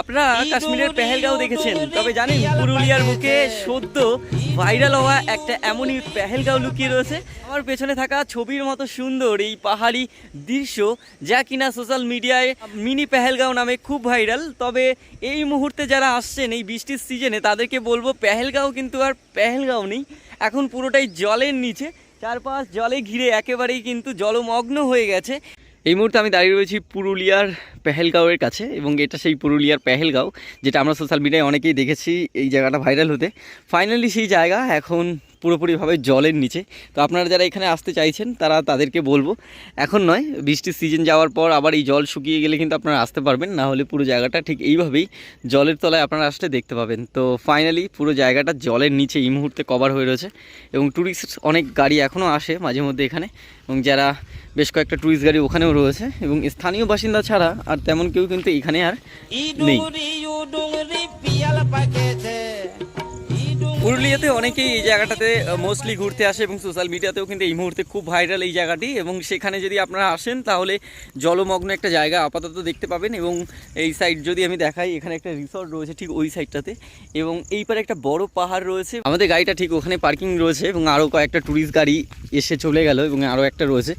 আপনারা কাশ্মীরের পেহেলগাঁও দেখেছেন। তবে জানেন পুরুলিয়ার বুকে সদ্য ভাইরাল হওয়া একটা এমনই পেহেলগাঁও লুকিয়ে রয়েছে। আমার পেছনে থাকা ছবির মতো সুন্দর এই পাহাড়ি দৃশ্য যা কিনা সোশ্যাল মিডিয়ায় মিনি পেহেলগাঁও নামে খুব ভাইরাল। তবে এই মুহূর্তে যারা আসছেন এই বৃষ্টির সিজনে তাদেরকে বলব পেহেলগাঁও কিন্তু আর পেহেলগাঁও নেই। এখন পুরোটাই জলের নিচে। চারপাশ জলে ঘিরে একেবারেই কিন্তু জলমগ্ন হয়ে গেছে। এই মুহূর্তে আমি দাঁড়িয়ে রয়েছি পুরুলিয়ার পেহেলগাঁওয়ের কাছে এবং এটা সেই পুরুলিয়ার পেহেলগাঁও, যেটা আমরা সোশ্যাল মিডিয়ায় অনেকেই দেখেছি, এই জায়গাটা ভাইরাল হতে। ফাইনালি সেই জায়গা, এখন পুরোপুরিভাবে জলের নিচে। তো আপনারা যারা এখানে আসতে চাইছেন তারা তাদেরকে বলব এখন নয় বৃষ্টির সিজন যাওয়ার পর আবার এই জল শুকিয়ে গেলে কিন্তু আপনারা আসতে পারবেন না হলে পুরো জায়গাটা ঠিক এইভাবেই জলের তলায় আপনারা আসলে দেখতে পাবেন। তো ফাইনালি পুরো জায়গাটা জলের নিচে এই মুহূর্তে কভার হয়ে রয়েছে এবং ট্যুরিস্ট অনেক গাড়ি এখনও আসে মাঝে মধ্যে এখানে এবং যারা বেশ কয়েকটা ট্যুরিস্ট গাড়ি ওখানেও রয়েছে এবং স্থানীয় বাসিন্দা ছাড়া আর তেমন কেউ কিন্তু এখানে আর নেই। পুরুলিয়াতে অনেকেই এই জায়গাটাতে মোস্টলি ঘুরতে আসে এবং সোশ্যাল মিডিয়াতেও কিন্তু এই মুহূর্তে খুব ভাইরাল এই জায়গাটি এবং সেখানে যদি আপনারা আসেন তাহলে জলমগ্ন একটা জায়গা আপাতত দেখতে পাবেন এবং এই সাইড যদি আমি দেখাই, এখানে একটা রিসর্ট রয়েছে ঠিক ওই সাইডটাতে এবং এই পারে একটা বড় পাহাড় রয়েছে। আমাদের গাড়িটা ঠিক ওখানে পার্কিং রয়েছে এবং আরও কয়েকটা ট্যুরিস্ট গাড়ি এসে চলে গেল এবং আরও একটা রয়েছে।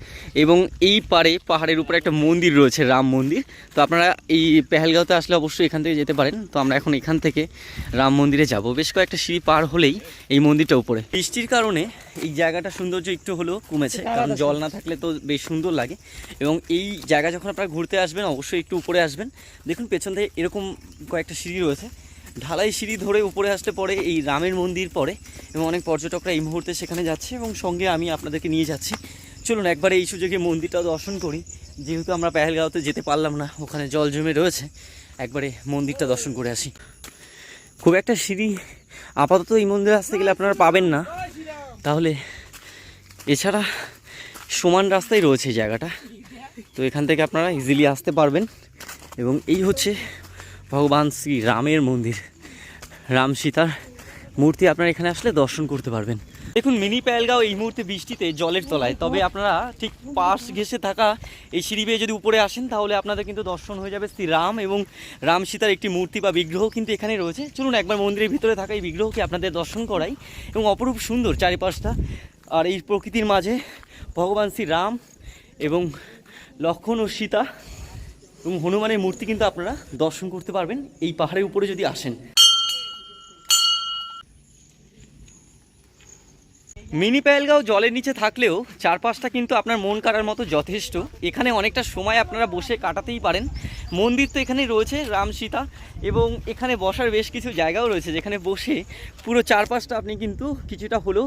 এবং এই পারে পাহাড়ের উপরে একটা মন্দির রয়েছে, রাম মন্দির। তো আপনারা এই পেহেলগাঁওতে আসলে অবশ্যই এখান থেকে যেতে পারেন। তো আমরা এখন এখান থেকে রাম মন্দিরে যাব। বেশ কয়েকটা সিঁড়ি পার হলেই এই মন্দিরটা উপরে। বৃষ্টির কারণে এই জায়গাটা সৌন্দর্য একটু হলেও কমেছে, কারণ জল না থাকলে তো বেশ সুন্দর লাগে। এবং এই জায়গা যখন আপনারা ঘুরতে আসবেন, অবশ্যই একটু উপরে আসবেন। দেখুন, পেছন থেকে এরকম কয়েকটা সিঁড়ি রয়েছে। ঢালাই সিঁড়ি ধরে উপরে আসতে পরে এই রামের মন্দির পড়ে এবং অনেক পর্যটকরা এই মুহূর্তে সেখানে যাচ্ছে এবং সঙ্গে আমি আপনাদেরকে নিয়ে যাচ্ছি। চলুন একবার এই সুযোগে মন্দিরটা দর্শন করি। যেহেতু আমরা পেহেলগাঁওতে যেতে পারলাম না, ওখানে জল জমে রয়েছে, একবারে মন্দিরটা দর্শন করে আসি। খুব একটা সিঁড়ি আপাতত এই মন্দিরে আসতে গেলে আপনারা পাবেন না। তাহলে এছাড়া সমান রাস্তায় রয়েছে জায়গাটা। তো এখান থেকে আপনারা ইজিলি আসতে পারবেন। এবং এই হচ্ছে ভগবান শ্রী রামের মন্দির, রাম সীতার মূর্তি আপনারা এখানে আসলে দর্শন করতে পারবেন। দেখুন, মিনি পেলগাঁও এই মুহূর্তে বৃষ্টিতে জলের তলায়। তবে আপনারা ঠিক পাশ ঘেসে থাকা এই সিঁড়ি বেয়ে যদি উপরে আসেন, তাহলে আপনাদের কিন্তু দর্শন হয়ে যাবে শ্রী রাম এবং রাম সীতার একটি মূর্তি বা বিগ্রহ কিন্তু এখানে রয়েছে। চলুন, একবার মন্দিরের ভিতরে থাকা এই বিগ্রহকে আপনাদের দর্শন করাই এবং অপরূপ সুন্দর চারিপাশটা আর এই প্রকৃতির মাঝে ভগবান শ্রী রাম এবং লক্ষণ ও সীতা এবং হনুমানের মূর্তি কিন্তু আপনারা দর্শন করতে পারবেন। এই পাহাড়ের উপরে যদি আসেন। মিনি পেহেলগাঁও জলের নিচে থাকলেও চারপাশটা কিন্তু আপনার মন কাটার মতো যথেষ্ট। এখানে অনেকটা সময় আপনারা বসে কাটাতেই পারেন। মন্দির তো এখানে রয়েছে রাম সীতা এবং এখানে বসার বেশ কিছু জায়গাও রয়েছে, যেখানে বসে পুরো চারপাশটা আপনি কিন্তু কিছুটা হলেও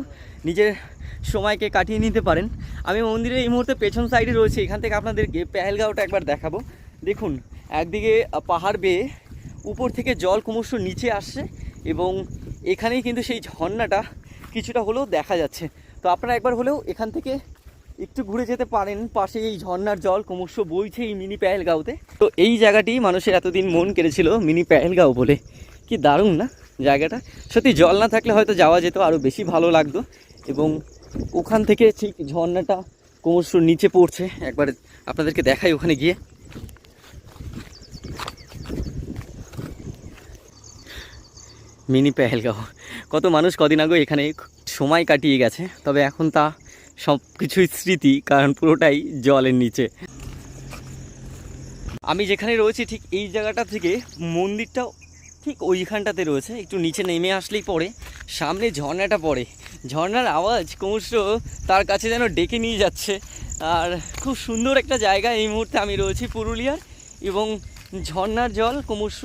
নিজের সময়কে কাটিয়ে নিতে পারেন। আমি মন্দিরের এই মুহূর্তে পেছন সাইডে রয়েছে, এখান থেকে আপনাদেরকে পেহেলগাঁওটা একবার দেখাবো। দেখুন, একদিকে পাহাড় বেয়ে উপর থেকে জল ক্রমশ নিচে আসছে, এবং এখানেই কিন্তু সেই ঝর্ণাটা কিছুটা হলেও দেখা যাচ্ছে। তো আপনারা একবার হলেও এখান থেকে একটু ঘুরে যেতে পারেন। পাশে এই ঝর্ণার জল, ক্রমশ বইছে এই মিনি পেহেলগাঁওতে। তো এই জায়গাটি মানুষের এতদিন মন কেড়েছিল মিনি পেহেলগাঁও বলে। কি দারুণ না জায়গাটা? সত্যি জল না থাকলে হয়তো যাওয়া যেত আরও বেশি ভালো লাগতো। এবং ওখান থেকে ঠিক ঝর্ণাটা ক্রমশ নিচে পড়ছে। একবার আপনাদেরকে দেখাই ওখানে গিয়ে। মিনি পেহেলগাঁও। কত মানুষ কদিন আগে এখানে সময় কাটিয়ে গেছে, তবে এখন তা সব কিছুই স্মৃতি, কারণ পুরোটাই জলের নিচে। আমি যেখানে রয়েছি ঠিক এই জায়গাটা থেকে মন্দিরটাও ঠিক ওইখানটাতে রয়েছে, একটু নিচে নেমে আসলেই পরে, সামনে ঝর্ণাটা পড়ে। ঝর্ণার আওয়াজ ক্রমশ তার কাছে যেন ডেকে নিয়ে যাচ্ছে। আর খুব সুন্দর একটা জায়গা এই মুহূর্তে আমি রয়েছি পুরুলিয়ার, এবং ঝর্ণার জল ক্রমশ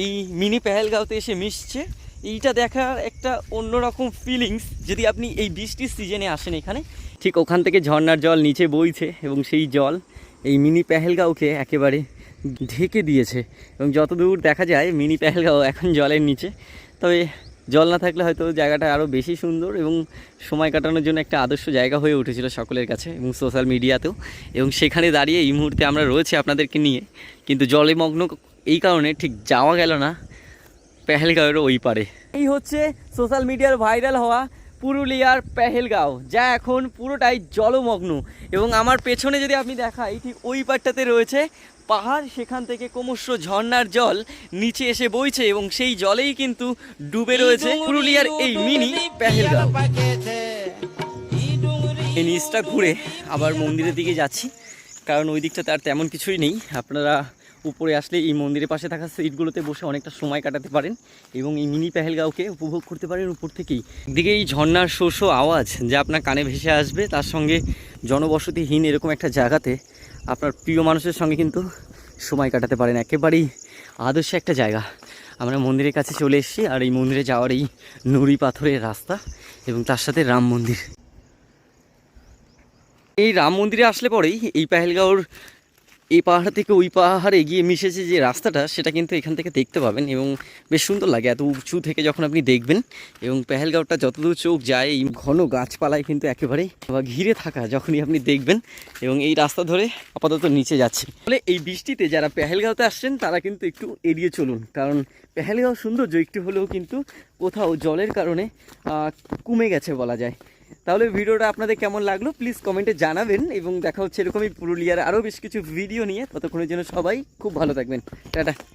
এই মিনি পেহেলগাঁওতে এসে মিশছে। এইটা দেখার একটা অন্যরকম ফিলিংস যদি আপনি এই বৃষ্টির সিজনে আসেন এখানে। ঠিক ওখান থেকে ঝর্নার জল নিচে বইছে এবং সেই জল এই মিনি পেহেলগাঁওকে একেবারে ঢেকে দিয়েছে। এবং যতদূর দেখা যায়, মিনি পেহেলগাঁও এখন জলের নিচে। তবে জল না থাকলে হয়তো জায়গাটা আরও বেশি সুন্দর এবং সময় কাটানোর জন্য একটা আদর্শ জায়গা হয়ে উঠেছিল সকলের কাছে এবং সোশ্যাল মিডিয়াতেও এবং সেখানে দাঁড়িয়ে এই মুহূর্তে আমরা রয়েছি আপনাদেরকে নিয়ে। কিন্তু জলে মগ্ন এই কারণে ঠিক যাওয়া গেল না। পেহেলগাঁওয়ের ওই পারে। এই হচ্ছে সোশ্যাল মিডিয়ার ভাইরাল হওয়া পুরুলিয়ার পেহেলগাঁও যা এখন পুরোটাই জলমগ্ন। এবং আমার পেছনে যদি আপনি দেখাই ঠিক ওই পাটটাতে রয়েছে পাহাড় সেখান থেকে ক্রমশ ঝর্ণার জল নিচে এসে বইছে এবং সেই জলেই কিন্তু ডুবে রয়েছে পুরুলিয়ার এই মিনি পেহেলগাঁও। এই নিচটা ঘুরে আবার মন্দিরের দিকে যাচ্ছি কারণ ওই দিকটাতে আর তেমন কিছুই নেই। আপনারা উপরে আসলে এই মন্দিরের পাশে থাকা সিটগুলোতে বসে অনেকটা সময় কাটাতে পারেন এবং এই মিনি পেহেলগাঁওকে উপভোগ করতে পারেন উপর থেকেই। দিকে এই ঝর্নার শো শো আওয়াজ যা আপনার কানে ভেসে আসবে, তার সঙ্গে জনবসতিহীন এরকম একটা জায়গাতে আপনার প্রিয় মানুষের সঙ্গে কিন্তু সময় কাটাতে পারেন। একেবারেই আদর্শ একটা জায়গা। আমরা মন্দিরের কাছে চলে এসেছি আর এই মন্দিরে যাওয়ার এই নুড়ি পাথরের রাস্তা এবং তার সাথে রাম মন্দির। এই রাম মন্দিরে আসলে পরেই এই পেহেলগাঁওর এই পাহাড় থেকে ওই পাহাড়ে গিয়ে মিশেছে যে রাস্তাটা, সেটা কিন্তু এখান থেকে দেখতে পাবেন এবং বেশ সুন্দর লাগে। এত উঁচু থেকে যখন আপনি দেখবেন এবং পেহেলগাঁওটা যতদূর চোখ যায়, এই ঘন গাছপালায় কিন্তু একেবারে বা ঘিরে থাকা যখনই আপনি দেখবেন এবং এই রাস্তা ধরে আপাতত নিচে যাচ্ছে। ফলে এই বৃষ্টিতে যারা পেহেলগাঁওতে আসছেন, তারা কিন্তু একটু এড়িয়ে চলুন। কারণ পেহেলগাঁও সৌন্দর্য একটু হলেও কিন্তু কোথাও জলের কারণে কমে গেছে বলা যায়। তাহলে ভিডিওটা আপনাদের কেমন লাগল প্লিজ কমেন্টে জানাবেন এবং দেখা হচ্ছে এরকমই পুরুলিয়ার আরও বেশ কিছু ভিডিও নিয়ে। ততক্ষণের জন্য সবাই খুব ভালো থাকবেন। টাটা।